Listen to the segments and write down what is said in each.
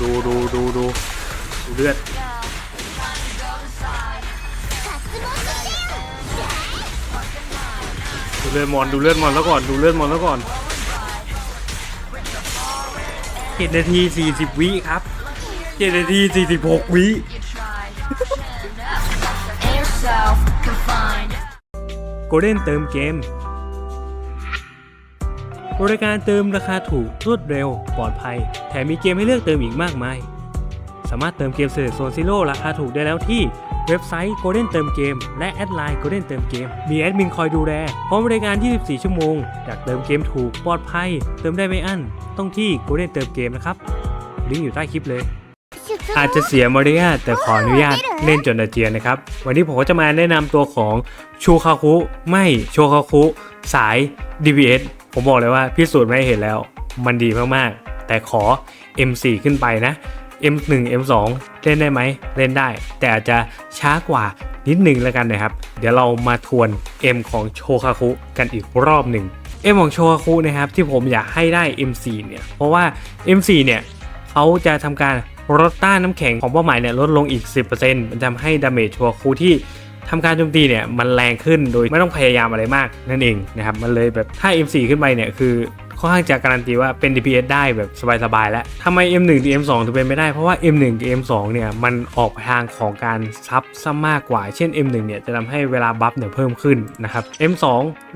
ดูดูดูดูดูเลือดดูเลือดมอนดูเลือดมอนแล้วก่อนดูเลือดมอนแล้วก่อนเจ็ดนาทีสี่สิบวิครับเจ็ดนาทีสี่สิบหกวิ yourself confined. โกลเด้นเติมเกม บริการเติมราคาถูกรวดเร็ว ปลอดภัย แถมมีเกมให้เลือกเติมอีกมากมาย สามารถเติมเกมเซเลโซนซิโร่ราคาถูกได้แล้วที่เว็บไซต์ Golden เติมเกม และแอดไลน์ Golden เติมเกม มีแอดมินคอยดูแลพร้อมบริการ 24 ชั่วโมง อยากเติมเกมถูกปลอดภัย เติมได้ไม่อั้น ต้องที่ Golden เติมเกมนะครับ ลิงก์อยู่ใต้คลิปเลย อาจจะเสียมารยาทแต่ขออนุญาตเล่นจนอาเจียนนะครับ วันนี้ผมก็จะมาแนะนำตัวของชูคาคุ ไม่ โชคาคุ สาย DPS ผมบอกเลยว่าพิสูจน์ไม่เห็นแล้ว มันดีมากๆ แต่ขอ M4 ขึ้นไปนะ M1 M2 เล่นได้ไหม เล่นได้ แต่อาจจะช้ากว่านิดนึงแล้วกันนะครับ เดี๋ยวเรามาทวน M ของโชคาคุกันอีกรอบหนึ่ง M ของโชคาคุนะครับที่ผมอยากให้ได้ M4 เนี่ย เพราะว่า M4 เนี่ยเขาจะทำการลดต้านน้ำแข็งของเป้าหมายเนี่ยลดลงอีก 10%มันทำให้ดาเมจโชคาคุที่ ทำการโจมตีเนี่ยมันแรงขึ้นโดยไม่ต้องพยายามอะไรมากนั่นเองนะครับมันเลยแบบถ้า M4 ขึ้นไปเนี่ยคือค่อนข้างจะการันตีว่าเป็น DPS ได้แบบสบายๆแล้วทำไม M1 ถึง M2 ถึงเป็นไม่ได้เพราะว่า M1 กับ M2 เนี่ยมันออกทางของการซับซะมากกว่า เช่น M1 เนี่ยจะทำให้เวลาบัฟเนี่ยเพิ่มขึ้นนะครับ M2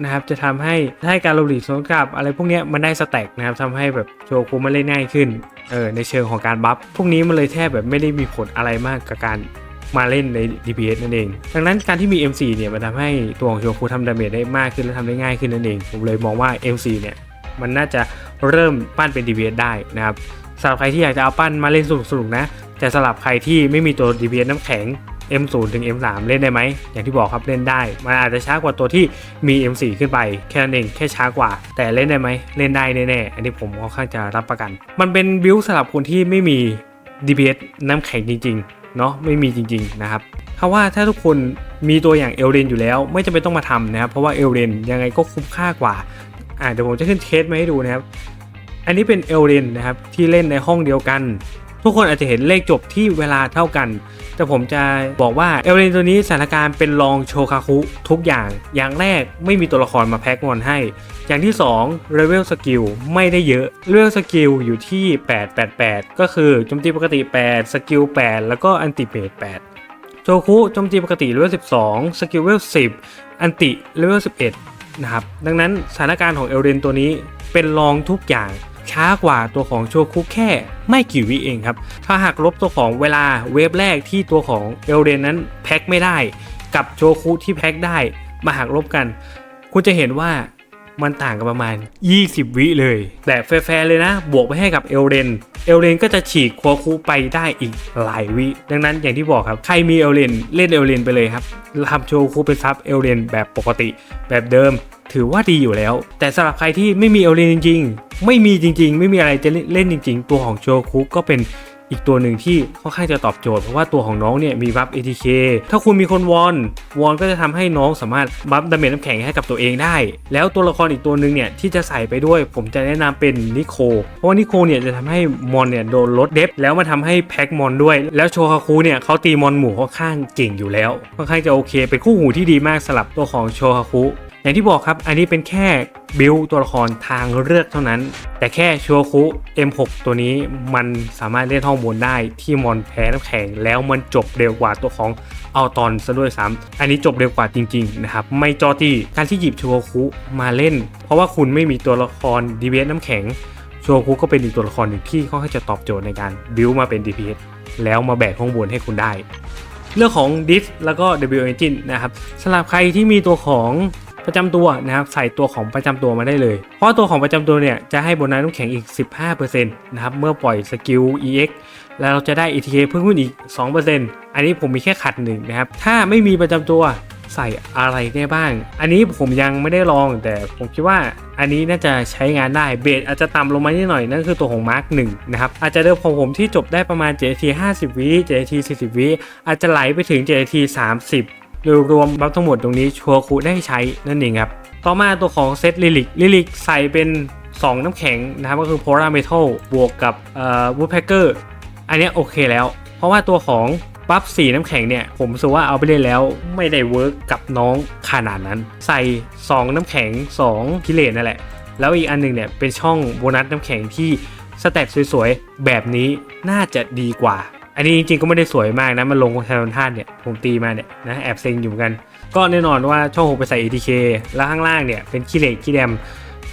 นะครับจะทำให้ให้การโรลลีสวนกลับอะไรพวกเนี้ยมันได้สแต็กนะครับทำให้แบบโชว์คูมันเล่นง่ายขึ้นเออในเชิงของการบัฟพวกนี้มันเลยแทบแบบไม่ได้มีผลอะไรมากกับการ มาเล่นใน DPS นั่นเอง ดังนั้นการที่มี M4 เนี่ยมันทำให้ตัวของโชคูทำดาเมจได้มากขึ้นและทำได้ง่ายขึ้นนั่นเอง ผมเลยมองว่า M4 เนี่ยมันน่าจะเริ่มปั้นเป็น DPS ได้นะครับสำหรับใครที่อยากจะเอาปั้นมาเล่นสนุกๆนะแต่สำหรับใครที่ไม่มีตัว DPS น้ำแข็ง M0 ถึง M3 เล่นได้ไหม อย่างที่บอกครับเล่นได้ มันอาจจะช้ากว่าตัวที่มี M4 ขึ้นไป แค่นั้นเองแค่ช้ากว่า แต่เล่นได้ไหม เล่นได้แน่ๆ อันนี้ผมค่อนข้างจะรับประกัน มันเป็นบิลสำหรับคนที่ไม่มี DPS น้ำแข็งจริงๆ เนาะไม่มีจริงๆนะครับเพราะว่าถ้าทุกคนมีตัวอย่างเอลเรนอยู่แล้ว ไม่จำเป็นต้องมาทำนะครับเพราะว่าเอลเรนยังไงก็คุ้มค่ากว่าอ่าเดี๋ยวผมจะขึ้นเคสมาให้ดูนะครับ อันนี้เป็นเอลเรนนะครับที่เล่นในห้องเดียวกัน ทุกคนอาจจะเห็นเลขจบที่เวลาเท่ากัน แต่ผมจะบอกว่าเอลเรนตัวนี้สถานการณ์เป็นรองโชคาคุทุกอย่างอย่างแรกไม่มีตัวละครมาแพ็กมอนให้อย่างที่2 level skill ไม่ได้เยอะ level skill อยู่ที่ 888 ก็คือโจมตีปกติ 8 สกิล 8 แล้วก็อันติเบส8โชคุโจมตีปกติ level 12 สกิล level 10 อันติ level 11 นะครับ ดังนั้นสถานการณ์ของเอลเรนตัวนี้เป็นรองทุกอย่างช้ากว่าตัวของโชคุแค่ไม่กี่วิเองครับ ถ้าหากลบตัวของเวลาเวฟแรกที่ตัวของเอลเรนนั้นแพ็คไม่ได้ กับโชคุที่แพ็คได้มาหักลบกัน คุณจะเห็นว่า มันต่างกันประมาณ 20 วิเลย แต่แฟร์ๆเลยนะ บวกไปให้กับเอลเรนเอลเรนก็จะฉีกโคคุไปได้อีกหลายวิ ดังนั้นอย่างที่บอกครับ ใครมีเอลเรนเล่นเอลเรนไปเลยครับทำโชว์คุเป็นซับเอลเรนแบบปกติ แบบเดิม ถือว่าดีอยู่แล้ว แต่สำหรับใครที่ไม่มีเอลเรนจริง ๆ ไม่มีจริง ๆ ไม่มีอะไรจะเล่นจริง ๆ ตัวของโชคุก็เป็น อีกตัวหนึ่งที่ค่อนข้างจะตอบโจทย์เพราะว่าตัวของน้องเนี่ยมีบัฟ ATK ถ้าคุณมีคนวอนวอนก็จะทำให้น้องสามารถบัฟดาเมจน้ำแข็งให้กับตัวเองได้ แล้วตัวละครอีกตัวหนึ่งเนี่ยที่จะใส่ไปด้วย ผมจะแนะนำเป็นนิโคเพราะว่านิโคเนี่ยจะทำให้มอนเนี่ยโดนลดเดฟแล้วมาทำให้แพ็กมอนด้วย แล้วโชคาคุเนี่ยเขาตีมอนหมู่ค่อนข้างเก่งอยู่แล้วค่อนข้างจะโอเค เป็นคู่หูที่ดีมากสำหรับตัวของโชคาคุ อย่างที่บอกครับ อันนี้เป็นแค่บิลตัวละครทางเลือกเท่านั้น แต่แค่โชคุ M6 ตัวนี้มันสามารถเล่นห้องบนได้ที่มอนแพ้น้ำแข็งแล้วมันจบเร็วกว่าตัวของเอาตอนซะด้วยซ้ำอันนี้จบเร็วกว่าจริงๆนะครับ ไม่จอตี้การที่หยิบโชคุมาเล่น เพราะว่าคุณไม่มีตัวละคร DPS น้ำแข็งโชคุก็เป็นอีกตัวละครหนึ่งที่ค่อนข้างจะตอบโจทย์ในการบิลมาเป็น DPS แล้วมาแบกห้องบนให้คุณได้เรื่องของ Dis แล้วก็ W Engine นะครับสำหรับใครที่มีตัวของ ประจำตัวนะครับใส่ตัวของประจำตัวมาได้เลย เพราะตัวของประจำตัวเนี่ยจะให้โบนัสน้ำแข็งอีก 15%นะครับเมื่อปล่อยสกิล EX แล้วเราจะได้ ETK เพิ่มขึ้นอีก 2%อันนี้ผมมีแค่ขัดหนึ่งนะครับถ้าไม่มีประจำตัวใส่อะไรได้บ้าง อันนี้ผมยังไม่ได้ลองแต่ผมคิดว่าอันนี้น่าจะใช้งานได้เบสอาจจะต่ำลงมานิดหน่อยนั่นคือตัวของมาร์กหนึ่งนะครับอาจจะเดิมของผมที่จบได้ประมาณ JT 50วิ JT 40วิอาจจะไหลไปถึง JT 30 โดยรวมบัฟทั้งหมดตรงนี้ชัวร์คูได้ใช้นั่นเองครับ ต่อมาตัวของเซตลิลิกลิลิกใส่เป็น 2 น้ำแข็งนะครับก็คือโพลาร์เมทัลบวกกับวูดแพคเกอร์อันนี้โอเคแล้ว เพราะว่าตัวของบัฟสีน้ำแข็งเนี่ย ผมรู้ว่าเอาไปเล่นแล้วไม่ได้เวิร์กกับน้องขนาดนั้น ใส่ 2 น้ำแข็ง 2 กิเลสนั่นแหละ แล้วอีกอันหนึงเนี่ย เป็นช่องโบนัสน้ำแข็งที่สแต็กสวยๆ แบบนี้น่าจะดีกว่า อันนี้จริงๆก็ไม่ได้สวยมากนะมันลงของชนท่านเนี่ยผมตีมาเนี่ยนะแอบเซ็งอยู่กัน ก็แน่นอนว่าช่องหกไปใส่ ATK แล้วข้างล่างเนี่ยเป็นขี้เหล็กขี้แดม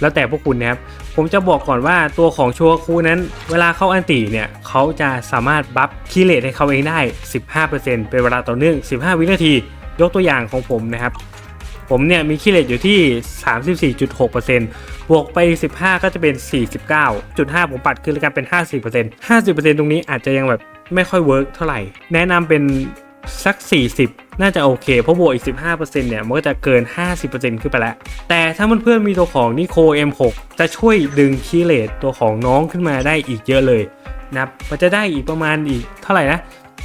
แล้วแต่พวกคุณนะครับ ผมจะบอกก่อนว่าตัวของชัวคูนั้น เวลาเข้าอันตีเนี่ยเขาจะสามารถบัฟคีเลตให้เขาเองได้ 15%เป็นเวลาต่อเนื่อง 15 วินาที ยกตัวอย่างของผมนะครับ ผมเนี่ยมีคีเลตอยู่ที่ 34.6%บวกไป 15 ก็จะเป็น 49.5 ผมปัดขึ้นแล้วกันเป็น 50% 50%ตรงนี้อาจจะยังแบบไม่ค่อยเวิร์กเท่าไหร่ แนะนำเป็นสัก 40 น่าจะโอเค เพราะบวกอีก 15%เนี่ย มันก็จะเกิน 50%ขึ้นไปแล้ว แต่ถ้าเพื่อนๆมีตัวของนิโค M6 จะช่วยดึงคีเลตตัวของน้องขึ้นมาได้อีกเยอะเลยนะมันจะได้อีกประมาณอีกเท่าไหร่นะ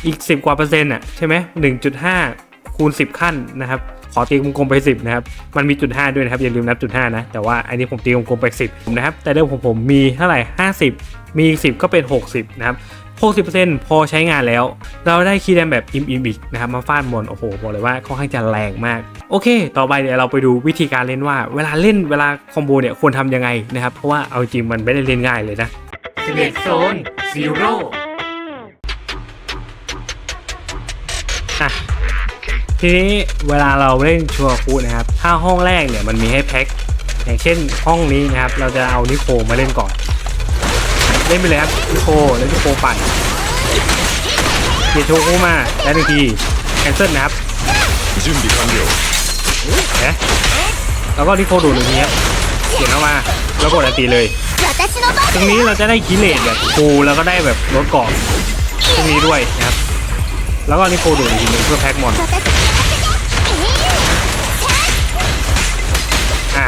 อีก 10 กว่าเปอร์เซ็นต์อะใช่ไหม1.5 คูณ 10 ขั้นนะครับ ขอตีกลมๆไป 10 นะครับ มันมีจุด 5 ด้วยนะครับ อย่าลืมนับจุด 5 นะ แต่ว่าอันนี้ผมตีกลมๆไป 10 นะครับ แต่เดิมผมผมมีเท่าไหร่ 50 มีอีก10 ก็เป็น 60 นะครับ60%พอใช้งานแล้ว เราได้คีย์แดมแบบอิมอิมอีกนะครับ มาฟาดมอนโอ้โห บอกเลยว่าค่อนข้างจะแรงมาก โอเค ต่อไปเดี๋ยวเราไปดูวิธีการเล่นว่า เวลาเล่นเวลาคอมโบเนี่ยควรทำยังไงนะครับ เพราะว่าเอาจริงมันไม่ได้เล่นง่ายเลยนะ Select Zone Zero อะ ทีนี้เวลาเราเล่นชัวคูนะครับ ถ้าห้องแรกเนี่ยมันมีให้แพ็คอย่างเช่นห้องนี้นะครับ เราจะเอานิโคมาเล่นก่อน เล่นไปเลยครับนิโคเล่นนิโคปั่นเกียร์โชคูมาแล้วหนึ่งทีแอนเซิลนะครับยืมดิคอนะแล้วก็นิโคดูหนึ่งทีครับเขียนข้ามาแล้วกดอัตีเลย ตรงนี้เราจะได้คิเลตแบบฟูแล้วก็ได้แบบลดกรอบตรงนี้ด้วยนะครับ แล้วก็นิโคดูดอีกทีหนึงเพื่อแพ็คมอนอ่า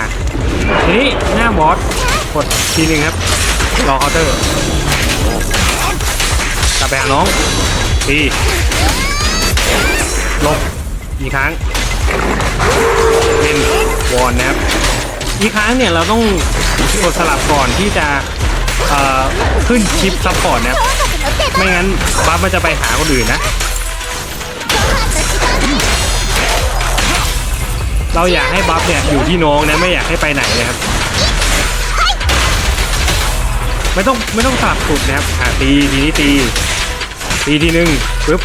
ทีนี้หน้าบอสกดทีหนึ่งครับ รอเคาน์เตอร์กลับไปหาน้องตีลบอีกครั้งเป็นวอนนะครับอีกครั้งเนี่ยเราต้องกดสลับก่อนที่จะขึ้นชิปซัพพอร์ตนะครับไม่งั้นบัฟมันจะไปหาคนอื่นนะ เราอยากให้บัฟเนี่ยอยู่ที่น้องนะไม่อยากให้ไปไหนนะครับ ไม่ต้องไม่ต้องสาบสุดนะครับตีทีนี้ตีตีทีหนึ่งปึ๊บ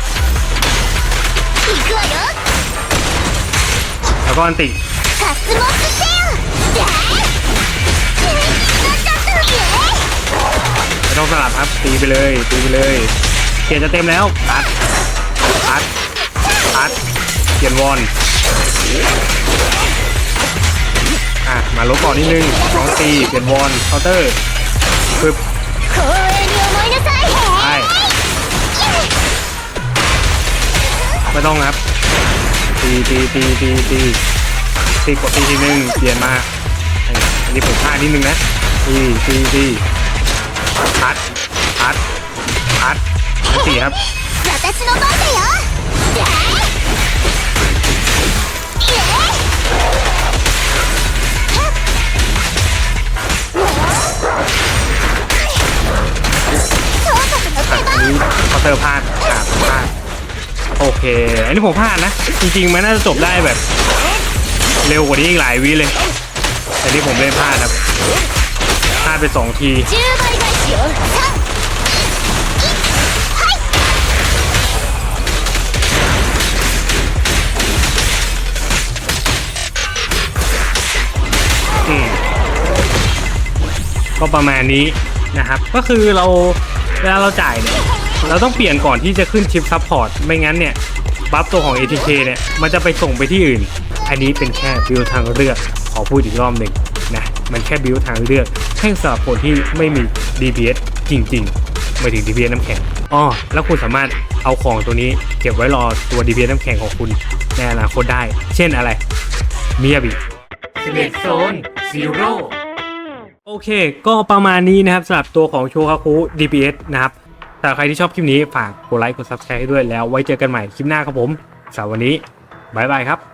แล้วก็อันติไม่ต้องสลับครับตีไปเลยตีไปเลยเขียนจะเต็มแล้วตัดตัดตัดเขียนวอน อะ มาลบก่อนนิดนึงสองตีเปลี่ยนวอนเคาน์เตอร์ปึ๊บใช่ไม่ต้องครับ ตีตีตีตีตีตีกดตีทีนึงเปลี่ยนมาอันนี้ผมพลาดนิดนึงนะตีตีตีพัดพัดพัดสี่ครับ ค อันนี้ผมพลาดนะ จริงๆ มันน่าจะจบได้แบบ เร็วกว่านี้อีกหลายวิเลย แต่นี่ผมเล่นพลาดครับ พลาดไปสองที ก็ประมาณนี้นะครับ ก็คือเราเวลาเราจ่ายเนี่ย เราต้องเปลี่ยนก่อนที่จะขึ้นชิปซัพพอร์ตไม่งั้นเนี่ย บัฟตัวของ ATK เนี่ย มันจะไปส่งไปที่อื่น อันนี้เป็นแค่บิลทางเลือก ขอพูดอีกรอบหนึ่งนะ มันแค่บิลทางเลือกให้สำหรับคนที่ไม่มี DPS จริงๆไม่ถึง DPS น้ำแข็งอ๋อแล้วคุณสามารถเอาของตัวนี้เก็บไว้รอตัว DPS น้ำแข็งของคุณในอนาคตได้ เช่นอะไรเมียบิ Select Zone Zero โอเค ก็ประมาณนี้นะครับสำหรับตัวของโชคาคุ DPS นะครับ ถ้าใครที่ชอบคลิปนี้ฝากกดไลค์กดซับสไครต์ให้ด้วยแล้วไว้เจอกันใหม่คลิปหน้าครับผมสำหรับวันนี้บายบายครับ